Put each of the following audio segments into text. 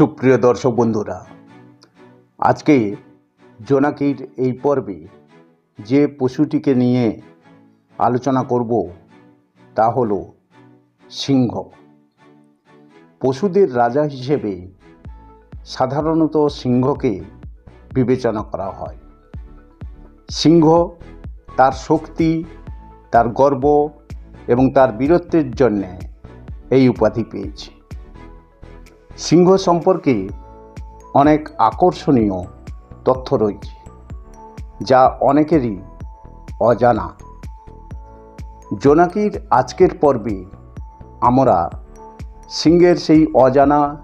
সুপ্রিয় দর্শক বন্ধুরা, আজকে জোনাকির এই পর্বে যে পশুটিকে নিয়ে আলোচনা করব তা হল সিংহ। পশুদের রাজা হিসেবে সাধারণত সিংহকে বিবেচনা করা হয়। সিংহ তার শক্তি, তার গর্ব এবং তার বীরত্বের জন্যে এই উপাধি পেয়েছে। সিংহ সম্পর্কে অনেক আকর্ষণীয় তথ্য রয়েছে, যা অনেকেরই অজানা। জোনাকির আজকের পর্বে আমরা সিংহের সেই অজানা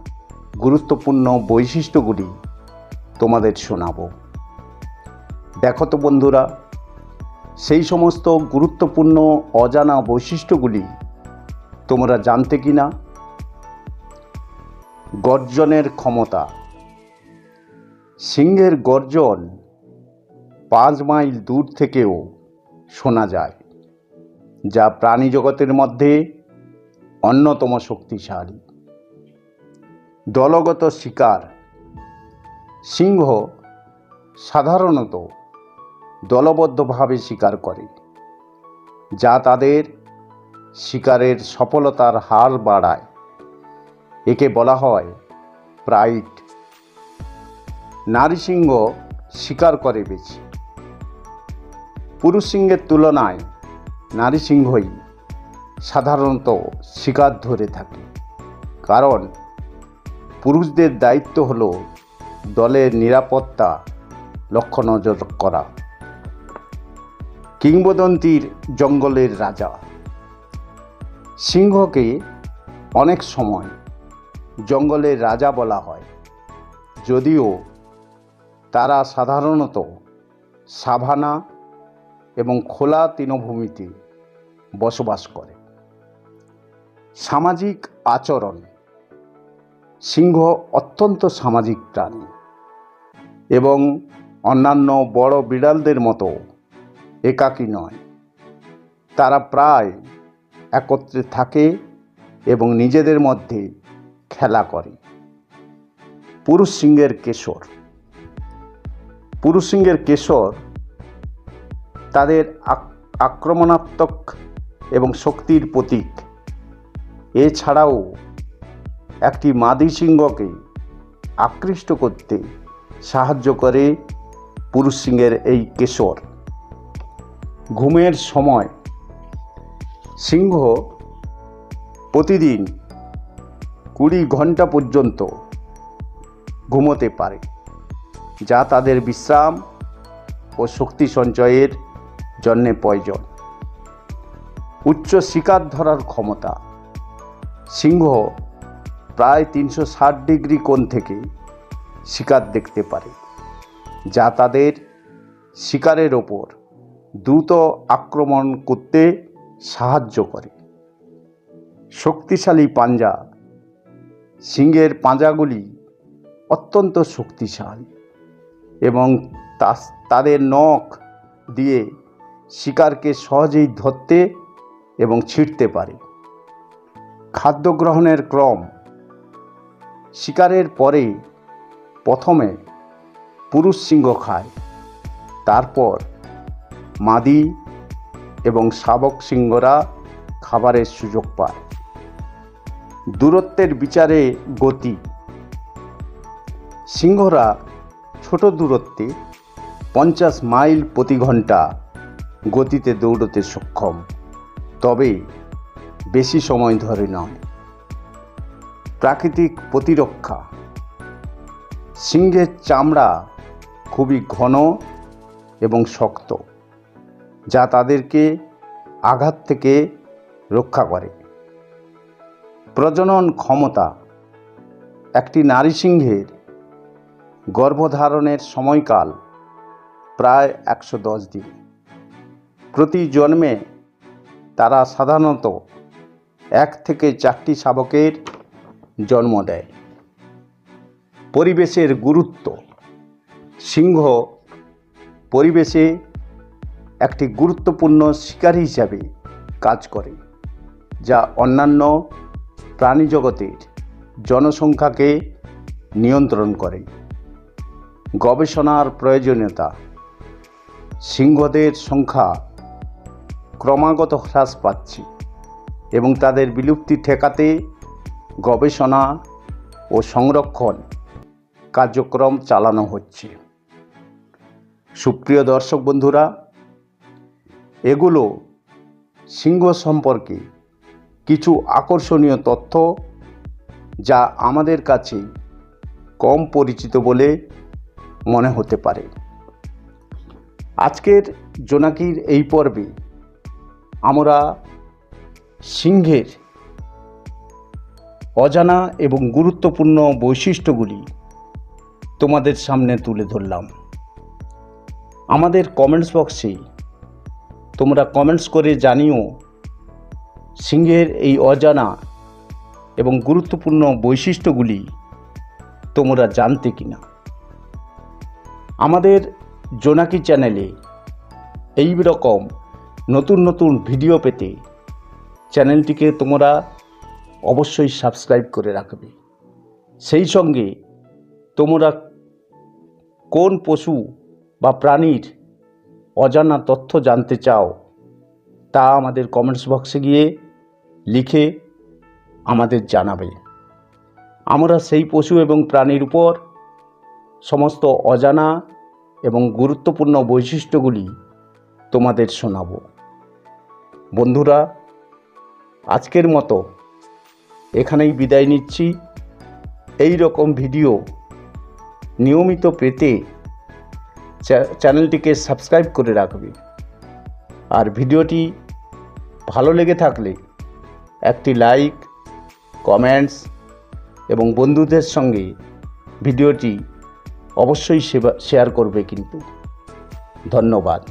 গুরুত্বপূর্ণ বৈশিষ্ট্যগুলি তোমাদের শোনাব। দেখো তো বন্ধুরা, সেই সমস্ত গুরুত্বপূর্ণ অজানা বৈশিষ্ট্যগুলি তোমরা জানতে কি না গর্জনের ক্ষমতা। সিংহের গর্জন পাঁচ মাইল দূর থেকেও শোনা যায়, যা প্রাণী জগতের মধ্যে অন্যতম শক্তিশালী। দলগত শিকার। সিংহ সাধারণত দলবদ্ধভাবে শিকার করে, যা তাদের শিকারের সফলতার হার বাড়ায়। একে বলা হয় প্রাইড নারী সিংহ শিকার করে বেশি। পুরুষ সিংহের তুলনায় নারী সিংহই সাধারণত শিকার ধরে থাকে। কারণ পুরুষদের দায়িত্ব হল দলের নিরাপত্তা লক্ষ্য নজর করা। কিংবদন্তির জঙ্গলের রাজা। সিংহকে অনেক সময় জঙ্গলের রাজা বলা হয়। যদিও তারা সাধারণত সাভানা এবং খোলা তৃণভূমিতে বসবাস করে। সামাজিক আচরণ সিংহ অত্যন্ত সামাজিক প্রাণী এবং অন্যান্য বড় বিড়ালদের মতো একাকী নয়। তারা প্রায় একত্রে থাকে এবং নিজেদের মধ্যে খেলা করে। পুরুষ সিংহের কেশর। পুরুষ সিংহের কেশর তাদের আক- আক্রমণাত্মক এবং শক্তির প্রতীক। এছাড়াও একটি মাদি সিংহকে আকৃষ্ট করতে সাহায্য করে পুরুষ সিংহের এই কেশর। ঘুমের সময় সিংহ প্রতিদিন কুড়ি ঘণ্টা পর্যন্ত ঘুমোতে পারে, যা তাদের বিশ্রাম ও শক্তি সঞ্চয়ের জন্যে প্রয়োজন। উচ্চ শিকার ধরার ক্ষমতা, সিংহ প্রায় তিনশো ষাট ডিগ্রি কোণ থেকে শিকার দেখতে পারে, যা তাদের শিকারের ওপর দ্রুত আক্রমণ করতে সাহায্য করে। শক্তিশালী পাঞ্জা সিংহের পাঁজাগুলি অত্যন্ত শক্তিশালী এবং তাদের নখ দিয়ে শিকারকে সহজেই ধরতে এবং ছিঁড়তে পারে। খাদ্য গ্রহণের ক্রম শিকারের পরে প্রথমে পুরুষ সিংহ খায়, তারপর মাদি এবং শাবক সিংহরা খাবারের সুযোগ পায়। দূরত্বের বিচারে গতি। সিংহরা ছোট দূরত্বে পঞ্চাশ মাইল প্রতি ঘণ্টা গতিতে দৌড়তে সক্ষম, তবে বেশি সময় ধরে নয়। প্রাকৃতিক প্রতিরক্ষা। সিংহের চামড়া খুবই ঘন এবং শক্ত, যা তাদেরকে আঘাত থেকে রক্ষা করে। প্রজনন ক্ষমতা একটি নারী সিংহের গর্ভধারণের সময়কাল প্রায় একশো দশ দিন। প্রতি জন্মে তারা সাধারণত এক থেকে চারটি শাবকের জন্ম দেয়। পরিবেশের গুরুত্ব। সিংহ পরিবেশে একটি গুরুত্বপূর্ণ শিকারী হিসাবে কাজ করে, যা অন্যান্য প্রাণী জগতের জনসংখ্যাকে নিয়ন্ত্রণ করে। গবেষণার প্রয়োজনীয়তা। সিংহদের সংখ্যা ক্রমাগত হ্রাস পাচ্ছে এবং তাদের বিলুপ্তি ঠেকাতে গবেষণা ও সংরক্ষণ কার্যক্রম চালানো হচ্ছে। সুপ্রিয় দর্শক বন্ধুরা, এগুলো সিংহ সম্পর্কে কিছু আকর্ষণীয় তথ্য যা আমাদের কাছে কম পরিচিত বলে মনে হতে পারে। আজকের জোনাকির এই পর্বে আমরা সিংহের অজানা এবং গুরুত্বপূর্ণ বৈশিষ্ট্যগুলি তোমাদের সামনে তুলে ধরলাম। আমাদের কমেন্টস বক্সে তোমরা কমেন্টস করে জানিও সিংহের এই অজানা এবং গুরুত্বপূর্ণ বৈশিষ্ট্যগুলি তোমরা জানতে কিনা? আমাদের জোনাকি চ্যানেলে এই রকম নতুন নতুন ভিডিও পেতে চ্যানেলটিকে তোমরা অবশ্যই সাবস্ক্রাইব করে রাখবে। সেই সঙ্গে তোমরা কোন পশু বা প্রাণীর অজানা তথ্য জানতে চাও তা আমাদের কমেন্টস বক্সে গিয়ে লিখে আমাদের জানাবে। আমরা সেই পশু এবং প্রাণীর উপর সমস্ত অজানা এবং গুরুত্বপূর্ণ বৈশিষ্ট্যগুলি তোমাদের শোনাব। বন্ধুরা, আজকের মতো এখানেই বিদায় নিচ্ছি। এই রকম ভিডিও নিয়মিত পেতে চ্যা- চ্যানেলটিকে সাবস্ক্রাইব করে রাখবে। আর ভিডিওটি ভালো লেগে থাকলে একটি লাইক কমেন্টস এবং বন্ধুদের সঙ্গে ভিডিওটি অবশ্যই শেয়ার করবে কিন্তু। ধন্যবাদ।